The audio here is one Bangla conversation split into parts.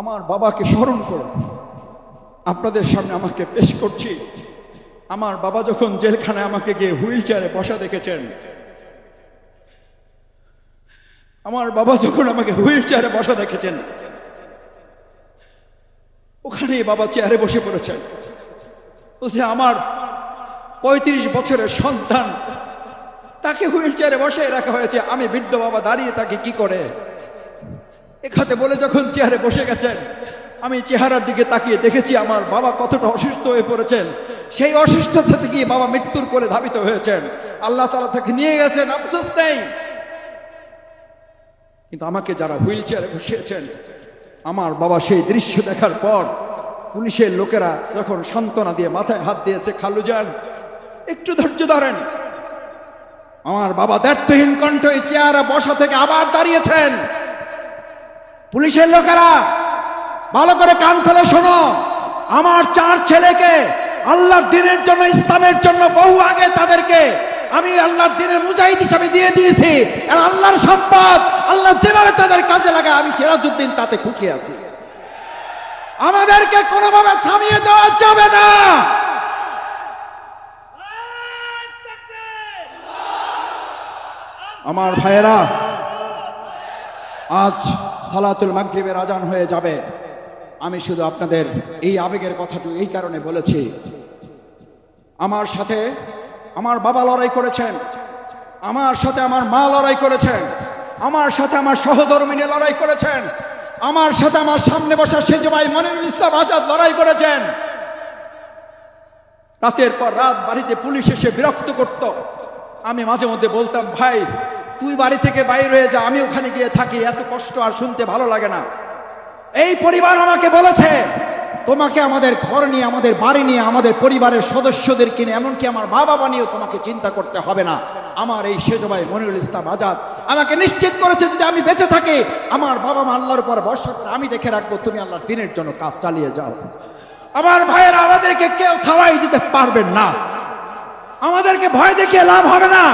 আমার বাবাকে স্মরণ করে আপনাদের সামনে আমাকে পেশ করছি। আমার বাবা যখন জেলখানায় আমাকে গিয়ে হুইল চেয়ারে বসা দেখেছেন, আমার বাবা যখন আমাকে হুইল চেয়ারে বসা দেখেছেন, ওখানেই বাবা চেয়ারে বসে পড়েছেন। বলছে, আমার পঁয়ত্রিশ বছরের সন্তান, তাকে হুইল চেয়ারে বসে রাখা হয়েছে। আমি বৃদ্ধ বাবা, দাঁড়িয়ে তাকে কি করে এখাতে বলে যখন চেয়ারে বসে গেছেন, আমি চেহারার দিকে তাকিয়ে দেখেছি আমার বাবা কতটা অসুস্থ হয়ে পড়েছেন। সেই অসুস্থতা থেকে বাবা মৃত্যুর করে ধাবিত হয়েছেন। আল্লাহ তালা তাকে নিয়ে গেছেন, আফসোস নেই। কিন্তু আমাকে যারা হুইল চেয়ারে বসিয়েছেন, আমার বাবা সেই দৃশ্য দেখার পর পুলিশের লোকেরা যখন সান্ত্বনা দিয়ে মাথায় হাত দিয়েছে, খালু যান, একটু ধৈর্য ধরেন। আমার বাবা দ্ব্যর্থহীন কণ্ঠ এই চেয়ারে বসা থেকে আবার দাঁড়িয়েছেন। পুলিশের লোকেরা, ভালো করে কান খুলে শোনো। আমার চার ছেলেকে আল্লাহর দিনের জন্য, ইসলামের জন্য বহু আগে তাদেরকে আমি আল্লাহর দিনের মুজাহিদ হিসাবে দিয়ে দিয়েছি। আল্লাহর সম্পদ, আল্লাহ যেভাবে তাদের কাজে লাগায়, আমি সিরাজউদ্দিন তাতে খুশি আছি। আমাদেরকে কোনোভাবে থামিয়ে দেওয়া যাবে না। আমার ভাইয়েরা, আজ সালাতুল মাগরিবের আজান হয়ে যাবে। আমি শুধু আপনাদের এই আবেগের কথাটু এই কারণে বলেছি। আমার সাথে আমার বাবা লড়াই করেছেন। আমার সাথে আমার মা লড়াই করেছেন। আমার সাথে আমার সহধর্মিনী লড়াই করেছেন। আমার সাথে আমার সামনে বসা সেজ ভাই মনিরুল ইসলাম আজাদ লড়াই করেছেন। রাতের পর রাত বাড়িতে পুলিশ এসে বিরক্ত করত। আমি মাঝে মধ্যে বলতাম, ভাই তুই বাড়ি থেকে বাইরে হয়ে যা, আমি ওখানে গিয়ে থাকি, এত কষ্ট আর শুনতে ভালো লাগে না। এই পরিবার আমাকে বলেছে, তোমাকে আমাদের ঘর নিয়ে, আমাদের বাড়ি নিয়ে, আমাদের পরিবারের সদস্যদের কিনে, এমনকি আমার মা বাবা নিয়েও তোমাকে চিন্তা করতে হবে না। আমার এই সেজবাই মনিরুল ইসলাম আজাদ আমাকে নিশ্চিত করেছে, যদি আমি বেঁচে থাকি, আমার বাবা মা আল্লাহর উপর ভরসা করে আমি দেখে রাখব, তুমি আল্লাহর দিনের জন্য কাজ চালিয়ে যাও। আমার ভাইয়েরা আমাদেরকে কেউ থামাই দিতে পারবেন না। আমাদেরকে ভয় দেখিয়ে লাভ হবে না।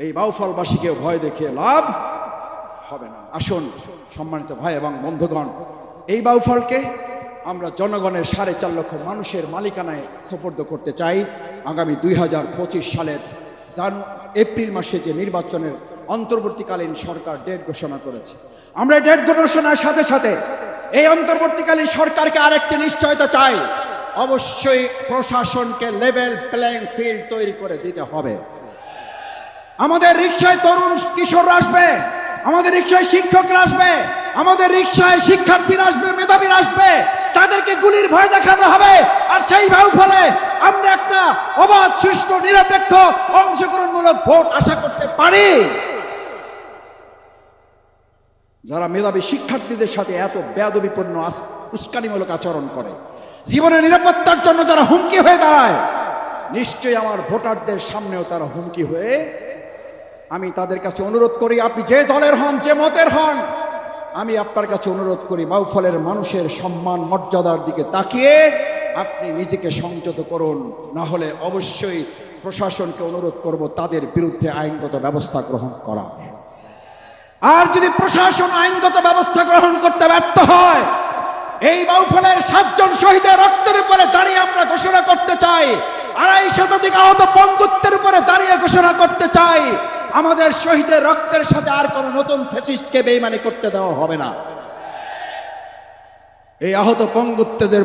এই বাউফলবাসীকে ভয় দেখিয়ে লাভ হবে না। আসুন, সম্মানিত ভাই এবং বন্ধুগণ, এই বাউফলকে আমরা জনগণের সাড়ে চার লক্ষ মানুষের মালিকানায় সোপর্দ করতে চাই। আগামী দুই হাজার পঁচিশ সালের জানু, এপ্রিল মাসে যে নির্বাচনের অন্তর্বর্তীকালীন সরকার ডেট ঘোষণা করেছে, আমরা ডেট ঘোষণার সাথে সাথে এই অন্তর্বর্তীকালীন সরকারকে আরেকটি নিশ্চয়তা চাই। অবশ্যই প্রশাসনকে লেভেল প্লেইং ফিল্ড তৈরি করে দিতে হবে। আমাদের রিক্সায় তরুণ কিশোররা আসবে, আমাদের রিক্সায় শিক্ষকরা আসবে, আমাদের রিক্সায় শিক্ষার্থীরা আসবে, মেধাবীরা আসবে, তাদেরকে গুলির ভয় দেখানো হবে। আর সেই ভাব ফলে আমরা একটা অবাধ, সুষ্ঠু, নিরপেক্ষ, অংশগ্রহণমূলক ভোট আশা করতে পারি। যারা মেধাবী শিক্ষার্থীদের সাথে এত বেয়াদবিপূর্ণ উস্কানিমূলক আচরণ করে, জীবনের নিরাপত্তার জন্য যারা হুমকি হয়ে দাঁড়ায়, নিশ্চয়ই আমার ভোটারদের সামনেও তারা হুমকি হয়ে আমি তাদের কাছে অনুরোধ করি, আপনি যে দলের হন, যে মতের হন, আমি আপনার কাছে অনুরোধ করি বাউফলের মানুষের সম্মান, মর্যাদার দিকে তাকিয়ে আপনি নিজেকে সংযত করুন। না হলে অবশ্যই প্রশাসনকে অনুরোধ করব, তাদের বিরুদ্ধে আইনগত ব্যবস্থা গ্রহণ করা। আর যদি প্রশাসন আইনগত ব্যবস্থা গ্রহণ করতে ব্যর্থ হয়, এই বাউফলের সাতজন শহীদের রক্তের উপরে দাঁড়িয়ে আমরা ঘোষণা করতে চাই, আড়াই শতাধিক আহত বন্ধুত্বের উপরে দাঁড়িয়ে ঘোষণা করতে চাই। আমাদের শহীদের রক্তের সাথে আর কোনো নতুন ফেসিস্টকে বেইমানি করতে দেওয়া হবে না। এই আহত পঙ্গুত্বদের